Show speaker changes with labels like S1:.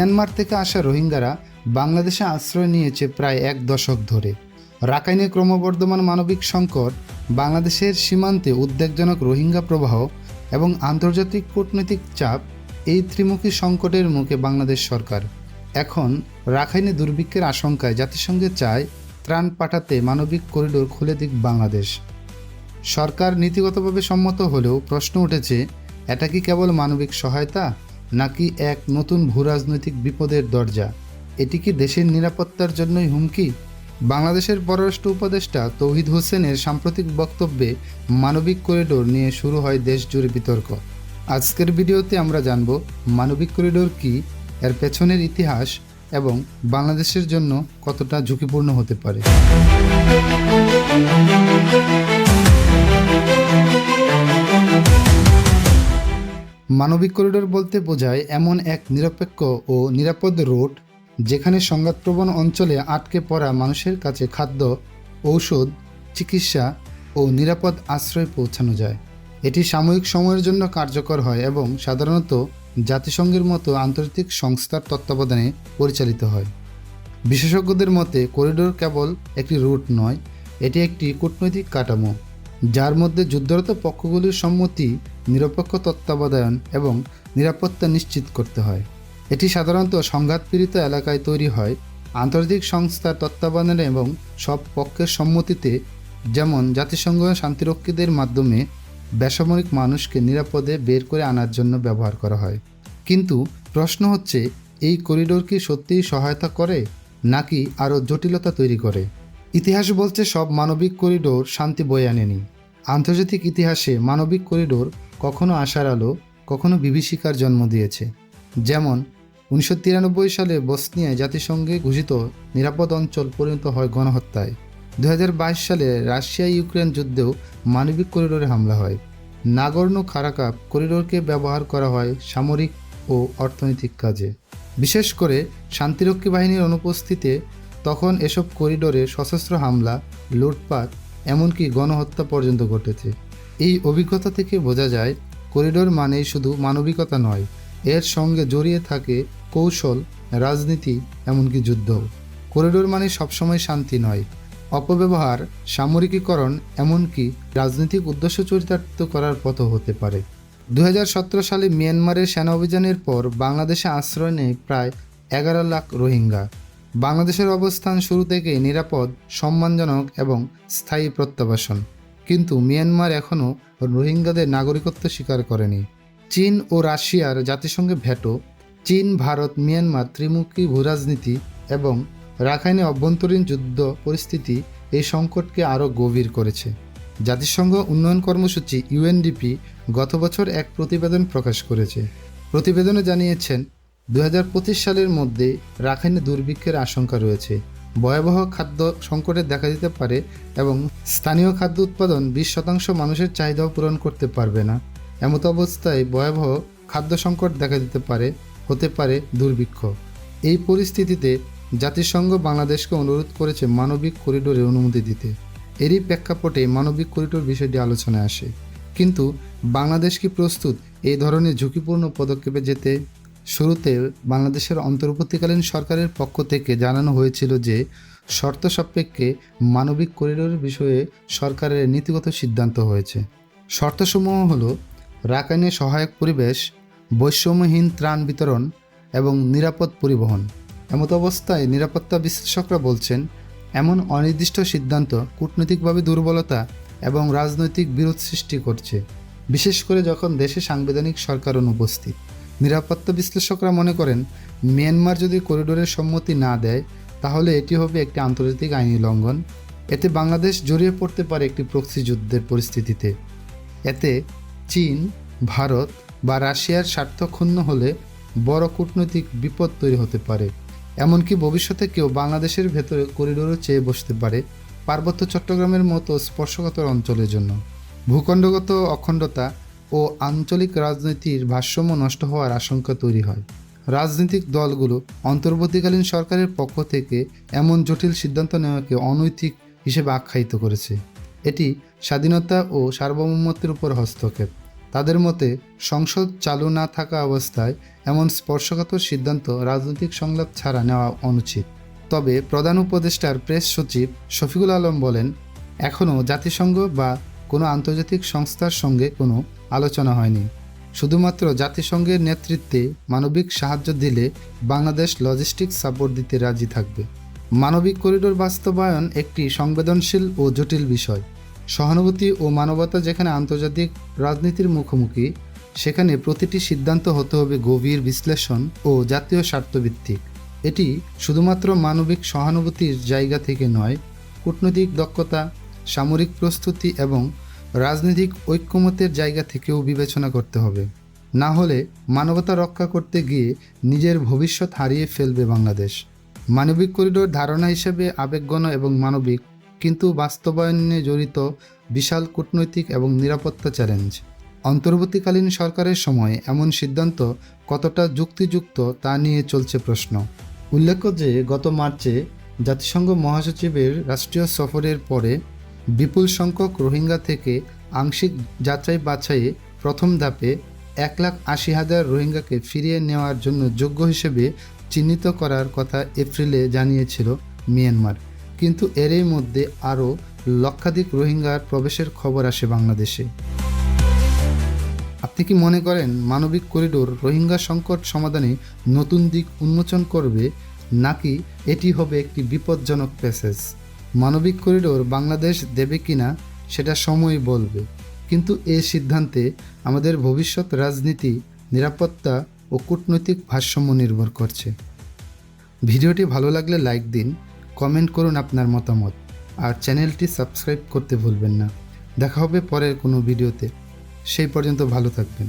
S1: Myanmar থেকে আসা রোহিঙ্গারা বাংলাদেশে আশ্রয় নিয়েছে প্রায় এক দশক ধরে। রাখাইনে ক্রমবর্ধমান মানবিক সংকট, বাংলাদেশের সীমান্তে উদ্বেগজনক রোহিঙ্গা প্রবাহ এবং আন্তর্জাতিক কূটনৈতিক চাপ এই ত্রিমুখী সংকটের মুখে বাংলাদেশ সরকার। এখন রাখাইনে দুর্ভিক্ষের আশঙ্কায় জাতিসংঘে চায় ত্রাণ পাঠাতে মানবিক করিডোর খুলে দিক বাংলাদেশ। সরকার নীতিগতভাবে সম্মত হলেও প্রশ্ন উঠেছে, এটা কি কেবল মানবিক সহায়তা নাকি এক নতুন ভূরাজনৈতিক বিপদের দরজা? এটি কি দেশের নিরাপত্তার জন্যই হুমকি? বাংলাদেশের পররাষ্ট্র উপদেষ্টা তৌহিদ হোসেনের সাম্প্রতিক বক্তব্যে মানবিক করিডোর নিয়ে শুরু হয় দেশ জুড়ে বিতর্ক। আজকের ভিডিওতে আমরা জানব মানবিক করিডোর কি, এর পেছনের ইতিহাস এবং বাংলাদেশের জন্য কতটা ঝুঁকিপূর্ণ হতে পারে। মানবিক করিডোর বলতে বোঝায় এমন এক নিরপেক্ষ ও নিরাপদ রুট যেখানে সংঘাতপ্রবণ অঞ্চলে আটকে পড়া মানুষের কাছে খাদ্য, ঔষধ, চিকিৎসা ও নিরাপদ আশ্রয় পৌঁছানো যায়। এটি সাময়িক সময়ের জন্য কার্যকর হয় এবং সাধারণত জাতিসংঘের মতো আন্তর্জাতিক সংস্থার তত্ত্বাবধানে পরিচালিত হয়। বিশেষজ্ঞদের মতে, করিডোর কেবল একটি রুট নয়, এটি একটি কূটনৈতিক কাঠামো। যার মধ্যে যুদ্ধরত পক্ষগুলির সম্মতি নিরপেক্ষ তত্ত্বাবধায়ন এবং নিরাপত্তা নিশ্চিত করতে হয়। এটি সাধারণত সংঘাতপীড়িত এলাকায় তৈরি হয়। আন্তর্জাতিক সংস্থার তত্ত্বাবধানে এবং সব পক্ষের সম্মতিতে যেমন জাতিসংঘ শান্তিরক্ষীদের মাধ্যমে বেসামরিক মানুষকে নিরাপদে বের করে আনার জন্য ব্যবহার করা হয়। কিন্তু প্রশ্ন হচ্ছে, এই করিডোর কি সত্যিই সহায়তা করে নাকি আরও জটিলতা তৈরি করে? ইতিহাস বলছে সব মানবিক করিডোর শান্তি বয়ে আনেনি। আন্তর্জাতিক ইতিহাসে মানবিক করিডোর কখনো আশার আলো, কখনো বিভীষিকার জন্ম দিয়েছে। যেমন, উনিশশো তিরানব্বই সালে বসনিয়ায় জাতিসংঘে ঘোষিত নিরাপদ অঞ্চল পরিণত হয় গণহত্যায়। দু হাজার বাইশ সালে রাশিয়া ইউক্রেন যুদ্ধেও মানবিক করিডোরে হামলা হয়। নাগর্ণ খারাকাপ করিডোরকে ব্যবহার করা হয় সামরিক ও অর্থনৈতিক কাজে। বিশেষ করে শান্তিরক্ষী বাহিনীর অনুপস্থিতিতে তখন এসব করিডোরে সশস্ত্র হামলা, লুটপাট, এমনকি গণহত্যা পর্যন্ত ঘটেছে। এই অভিজ্ঞতা থেকে বোঝা যায়, করিডোর মানেই শুধু মানবিকতা নয়, এর সঙ্গে জড়িয়ে থাকে কৌশল, রাজনীতি, এমনকি যুদ্ধ। করিডোর মানে সবসময় শান্তি নয়, অপব্যবহার, সামরিকীকরণ, এমনকি রাজনৈতিক উদ্দেশ্য চরিতার্থ করার পথও হতে পারে। দু হাজার সতেরো সালে মিয়ানমারের সেনা অভিযানের পর বাংলাদেশে আশ্রয় নেয় প্রায় এগারো লাখ রোহিঙ্গা। বাংলাদেশের অবস্থান শুরু থেকেই নিরাপদ, সম্মানজনক এবং স্থায়ী প্রত্যাবাসন। কিন্তু মিয়ানমার এখনও রোহিঙ্গাদের নাগরিকত্ব স্বীকার করেনি। চীন ও রাশিয়ার জাতিসংঘে ভেটো। চীন, ভারত, মিয়ানমার ত্রিমুখী ভূরাজনীতি এবং রাখাইনে অভ্যন্তরীণ যুদ্ধ পরিস্থিতি এই সংকটকে আরও গভীর করেছে। জাতিসংঘ উন্নয়ন কর্মসূচি ইউএনডিপি গত বছর এক প্রতিবেদন প্রকাশ করেছে। প্রতিবেদনে জানিয়েছেন দু হাজার পঁচিশ সালের মধ্যে রাখাইনে দুর্ভিক্ষের আশঙ্কা রয়েছে। ভয়াবহ খাদ্য সংকটের দেখা দিতে পারে এবং স্থানীয় খাদ্য উৎপাদন বিশ শতাংশ মানুষের চাহিদাও পূরণ করতে পারবে না। এমত অবস্থায় ভয়াবহ খাদ্য সংকট দেখা দিতে পারে, হতে পারে দুর্ভিক্ষ। এই পরিস্থিতিতে জাতিসংঘ বাংলাদেশকে অনুরোধ করেছে মানবিক করিডোরে অনুমতি দিতে। এরই প্রেক্ষাপটে মানবিক করিডোর বিষয়টি আলোচনায় আসে। কিন্তু বাংলাদেশ কি প্রস্তুত এই ধরনের ঝুঁকিপূর্ণ পদক্ষেপে যেতে? শুরুতে বাংলাদেশের অন্তর্বর্তীকালীন সরকারের পক্ষ থেকে জানানো হয়েছিল যে, শর্ত সাপেক্ষে মানবিক করিডোরের বিষয়ে সরকারের নীতিগত সিদ্ধান্ত হয়েছে। শর্তসমূহ হল রাখাইনে সহায়ক পরিবেশ, বৈষম্যহীন ত্রাণ বিতরণ এবং নিরাপদ পরিবহন। এমত অবস্থায় নিরাপত্তা বিশ্লেষকরা বলছেন, এমন অনির্দিষ্ট সিদ্ধান্ত কূটনৈতিকভাবে দুর্বলতা এবং রাজনৈতিক বিরোধ সৃষ্টি করছে, বিশেষ করে যখন দেশে সাংবিধানিক সরকার অনুপস্থিত। নিরাপত্তা বিশ্লেষকরা মনে করেন, মিয়ানমার যদি করিডোরের সম্মতি না দেয়, তাহলে এটি হবে একটি আন্তর্জাতিক আইনি লঙ্ঘন। এতে বাংলাদেশ জড়িয়ে পড়তে পারে একটি প্রক্সি যুদ্ধের পরিস্থিতিতে। এতে চীন, ভারত বা রাশিয়ার স্বার্থ ক্ষুণ্ণ হলে বড় কূটনৈতিক বিপদ তৈরি হতে পারে। এমনকি ভবিষ্যতে কেউ বাংলাদেশের ভেতরে করিডোরও চেয়ে বসতে পারে পার্বত্য চট্টগ্রামের মতো স্পর্শকাতর অঞ্চলের জন্য। ভূখণ্ডগত অখণ্ডতা ও আঞ্চলিক রাজনীতির ভারসাম্য নষ্ট হওয়ার আশঙ্কা তৈরি হয়। রাজনৈতিক দলগুলো অন্তর্বর্তীকালীন সরকারের পক্ষ থেকে এমন জটিল সিদ্ধান্ত নেওয়াকে অনৈতিক হিসেবে আখ্যায়িত করেছে। এটি স্বাধীনতা ও সার্বভৌমত্বের উপর হস্তক্ষেপ। তাদের মতে, সংসদ চালু না থাকা অবস্থায় এমন স্পর্শকাতর সিদ্ধান্ত রাজনৈতিক সংলাপ ছাড়া নেওয়া অনুচিত। তবে প্রধান উপদেষ্টার প্রেস সচিব শফিকুল আলম বলেন, এখনও জাতিসংঘ বা কোনো আন্তর্জাতিক সংস্থার সঙ্গে কোনো আলোচনা হয়নি। শুধুমাত্র জাতিসংঘের নেতৃত্বে মানবিক সাহায্য দিলে বাংলাদেশ লজিস্টিক সাপোর্ট দিতে রাজি থাকবে। মানবিক করিডোর বাস্তবায়ন একটি সংবেদনশীল ও জটিল বিষয়। সহানুভূতি ও মানবতা যেখানে আন্তর্জাতিক রাজনীতির মুখোমুখি, সেখানে প্রতিটি সিদ্ধান্ত হতে হবে গভীর বিশ্লেষণ ও জাতীয় স্বার্থভিত্তিক। এটি শুধুমাত্র মানবিক সহানুভূতির জায়গা থেকে নয়, কূটনৈতিক দক্ষতা সামরিক প্রস্তুতি এবং রাজনৈতিক ঐক্যমতের জায়গা থেকেও বিবেচনা করতে হবে। না হলে মানবতা রক্ষা করতে গিয়ে নিজের ভবিষ্যৎ হারিয়ে ফেলবে বাংলাদেশ। মানবিক করিডোর ধারণা হিসেবে আবেগগণ এবং মানবিক, কিন্তু বাস্তবায়নে জড়িত বিশাল কূটনৈতিক এবং নিরাপত্তা চ্যালেঞ্জ। অন্তর্বর্তীকালীন সরকারের সময় এমন সিদ্ধান্ত কতটা যুক্তিযুক্ত তা নিয়ে চলছে প্রশ্ন। উল্লেখ্য যে, গত মার্চে জাতিসংঘ মহাসচিবের রাষ্ট্রীয় সফরের পরে বিপুল সংখ্যক রোহিঙ্গা থেকে আংশিক যাচাই বাছাইয়ে প্রথম ধাপে এক লাখ আশি হাজার রোহিঙ্গাকে ফিরিয়ে নেওয়ার জন্য যোগ্য হিসেবে চিহ্নিত করার কথা এপ্রিলে জানিয়েছিল মিয়ানমার। কিন্তু এরই মধ্যে আরও লক্ষাধিক রোহিঙ্গার প্রবেশের খবর আসে বাংলাদেশে। আপনি কি মনে করেন মানবিক করিডোর রোহিঙ্গা সংকট সমাধানে নতুন দিক উন্মোচন করবে, নাকি এটি হবে একটি বিপজ্জনক প্যাসেজ মানবিক করিডোর বাংলাদেশ দেবে কিনা সেটা সময় বলবে। কিন্তু এ সিদ্ধান্তে আমাদের ভবিষ্যৎ রাজনীতি, নিরাপত্তা ও কূটনৈতিক ভারসাম্য নির্ভর করছে। ভিডিওটি ভালো লাগলে লাইক দিন, কমেন্ট করুন আপনার মতামত, আর চ্যানেলটি সাবস্ক্রাইব করতে ভুলবেন না। দেখা হবে পরের কোনো ভিডিওতে। সেই পর্যন্ত ভালো থাকবেন।